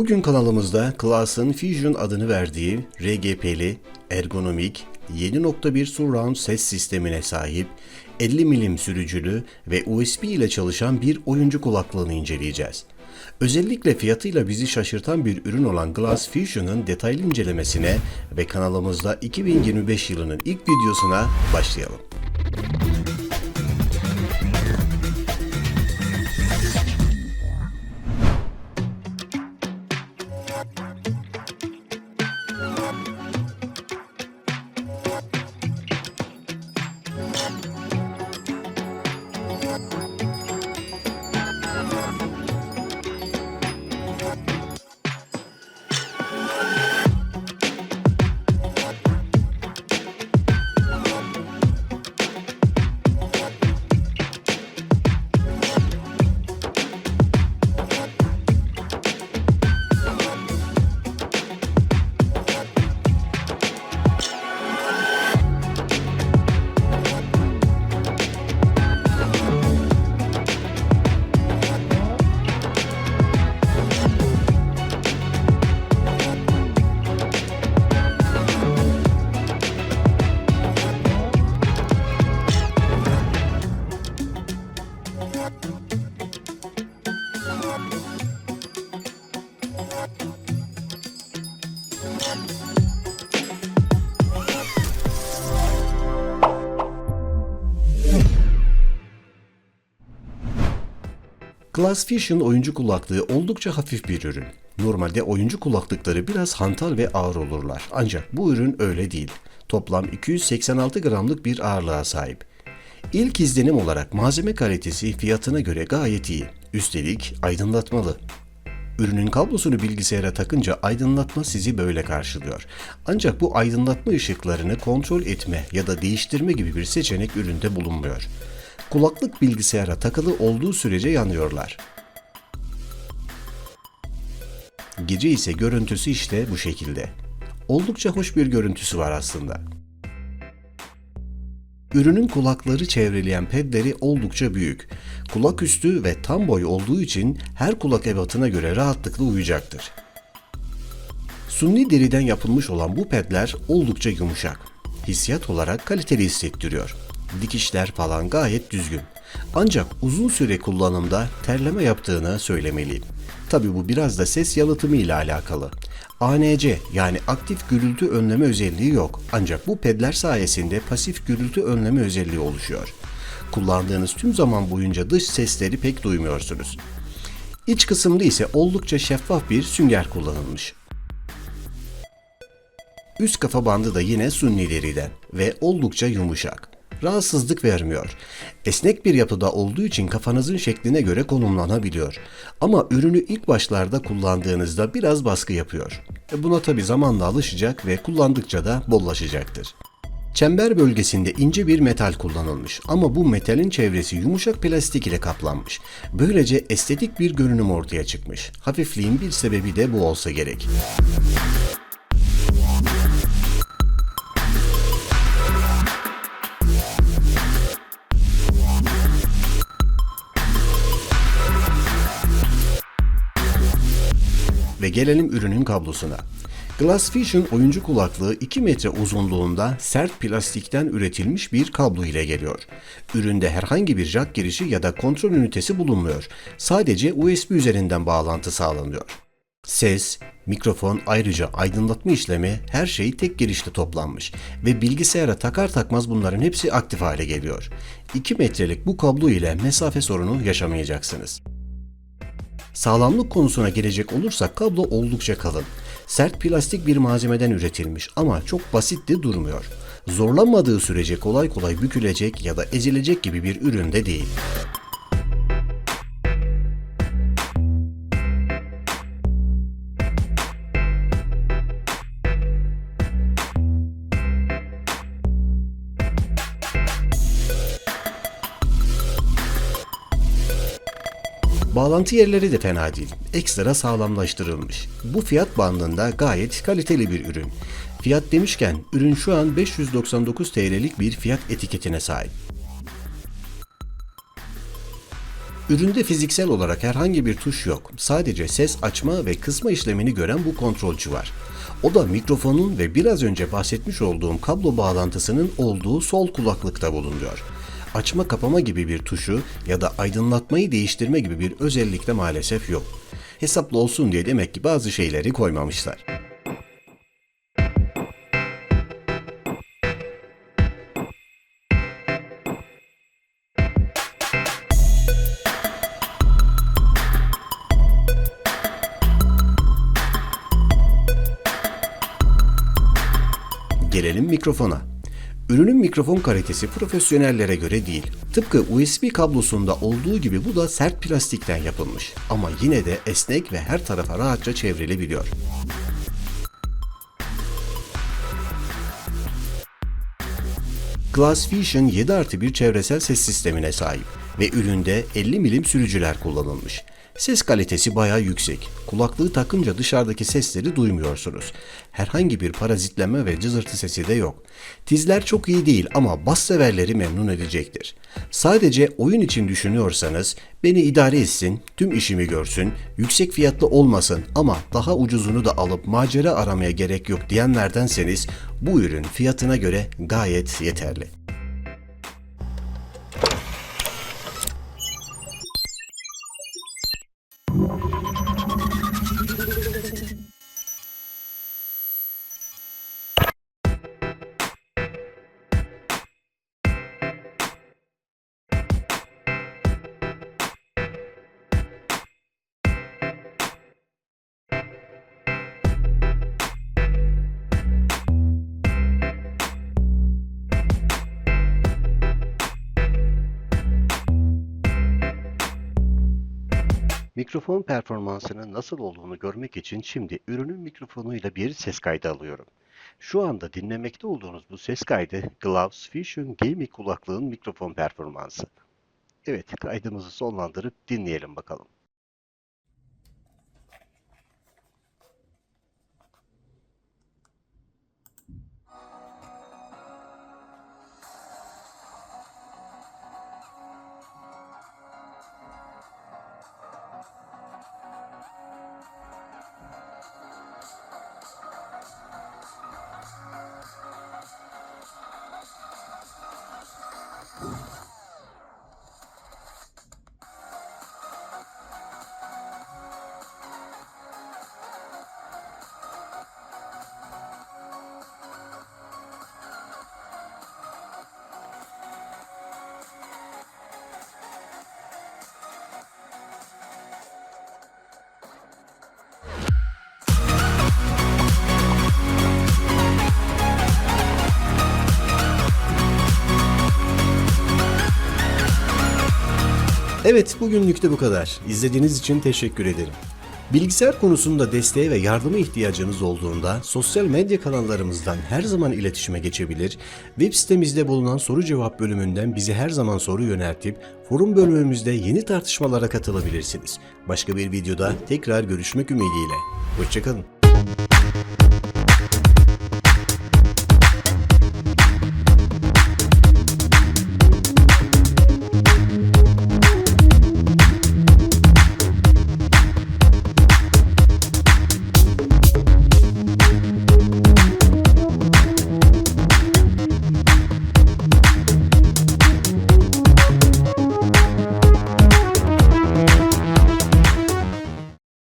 Bugün kanalımızda Class'ın Fusion adını verdiği RGB'li, ergonomik, 7.1 surround ses sistemine sahip, 50 milim sürücülü ve USB ile çalışan bir oyuncu kulaklığını inceleyeceğiz. Özellikle fiyatıyla bizi şaşırtan bir ürün olan Glass Fusion'ın detaylı incelemesine ve kanalımızda 2025 yılının ilk videosuna başlayalım. Glass Fusion oyuncu kulaklığı oldukça hafif bir ürün. Normalde oyuncu kulaklıkları biraz hantal ve ağır olurlar. Ancak bu ürün öyle değil. Toplam 286 gramlık bir ağırlığa sahip. İlk izlenim olarak malzeme kalitesi fiyatına göre gayet iyi. Üstelik aydınlatmalı. Ürünün kablosunu bilgisayara takınca aydınlatma sizi böyle karşılıyor. Ancak bu aydınlatma ışıklarını kontrol etme ya da değiştirme gibi bir seçenek üründe bulunmuyor. Kulaklık bilgisayara takılı olduğu sürece yanıyorlar. Gece ise görüntüsü işte bu şekilde. Oldukça hoş bir görüntüsü var aslında. Ürünün kulakları çevreleyen pedleri oldukça büyük. Kulak üstü ve tam boy olduğu için her kulak ebatına göre rahatlıkla uyacaktır. Sunni deriden yapılmış olan bu pedler oldukça yumuşak. Hissiyat olarak kaliteli hissettiriyor. Dikişler falan gayet düzgün. Ancak uzun süre kullanımda terleme yaptığını söylemeliyim. Tabi bu biraz da ses yalıtımı ile alakalı. ANC yani aktif gürültü önleme özelliği yok. Ancak bu pedler sayesinde pasif gürültü önleme özelliği oluşuyor. Kullandığınız tüm zaman boyunca dış sesleri pek duymuyorsunuz. İç kısımda ise oldukça şeffaf bir sünger kullanılmış. Üst kafa bandı da yine sunni deriden ve oldukça yumuşak. Rahatsızlık vermiyor. Esnek bir yapıda olduğu için kafanızın şekline göre konumlanabiliyor. Ama ürünü ilk başlarda kullandığınızda biraz baskı yapıyor. E Buna tabi zamanla alışacak ve kullandıkça da bollaşacaktır. Çember bölgesinde ince bir metal kullanılmış ama bu metalin çevresi yumuşak plastik ile kaplanmış. Böylece estetik bir görünüm ortaya çıkmış. Hafifliğin bir sebebi de bu olsa gerek. Gelelim ürünün kablosuna. Glass Fusion oyuncu kulaklığı 2 metre uzunluğunda sert plastikten üretilmiş bir kablo ile geliyor. Üründe herhangi bir jack girişi ya da kontrol ünitesi bulunmuyor. Sadece USB üzerinden bağlantı sağlanıyor. Ses, mikrofon ayrıca aydınlatma işlemi her şey tek girişte toplanmış ve bilgisayara takar takmaz bunların hepsi aktif hale geliyor. 2 metrelik bu kablo ile mesafe sorunu yaşamayacaksınız. Sağlamlık konusuna gelecek olursak kablo oldukça kalın. Sert plastik bir malzemeden üretilmiş ama çok basit de durmuyor. Zorlanmadığı sürece kolay kolay bükülecek ya da ezilecek gibi bir ürün de değil. Bağlantı yerleri de fena değil. Ekstra sağlamlaştırılmış. Bu fiyat bandında gayet kaliteli bir ürün. Fiyat demişken ürün şu an 599 TL'lik bir fiyat etiketine sahip. Üründe fiziksel olarak herhangi bir tuş yok. Sadece ses açma ve kısma işlemini gören bu kontrolcü var. O da mikrofonun ve biraz önce bahsetmiş olduğum kablo bağlantısının olduğu sol kulaklıkta bulunuyor. Açma kapama gibi bir tuşu ya da aydınlatmayı değiştirme gibi bir özellik de maalesef yok. Hesaplı olsun diye demek ki bazı şeyleri koymamışlar. Gelelim mikrofona. Ürünün mikrofon kalitesi profesyonellere göre değil. Tıpkı USB kablosunda olduğu gibi bu da sert plastikten yapılmış. Ama yine de esnek ve her tarafa rahatça çevrilebiliyor. Glass Vision 7 artı bir çevresel ses sistemine sahip ve üründe 50 milim sürücüler kullanılmış. Ses kalitesi bayağı yüksek. Kulaklığı takınca dışarıdaki sesleri duymuyorsunuz. Herhangi bir parazitleme ve cızırtı sesi de yok. Tizler çok iyi değil ama bas severleri memnun edecektir. Sadece oyun için düşünüyorsanız beni idare etsin, tüm işimi görsün, yüksek fiyatlı olmasın ama daha ucuzunu da alıp macera aramaya gerek yok diyenlerdenseniz bu ürün fiyatına göre gayet yeterli. Mikrofon performansının nasıl olduğunu görmek için şimdi ürünün mikrofonuyla bir ses kaydı alıyorum. Şu anda dinlemekte olduğunuz bu ses kaydı Gloves Fusion Gaming kulaklığın mikrofon performansı. Evet, kaydımızı sonlandırıp dinleyelim bakalım. Evet, bugünlük de bu kadar. İzlediğiniz için teşekkür ederim. Bilgisayar konusunda desteğe ve yardıma ihtiyacınız olduğunda sosyal medya kanallarımızdan her zaman iletişime geçebilir, web sitemizde bulunan soru cevap bölümünden bize her zaman soru yöneltip forum bölümümüzde yeni tartışmalara katılabilirsiniz. Başka bir videoda tekrar görüşmek ümidiyle. Hoşçakalın.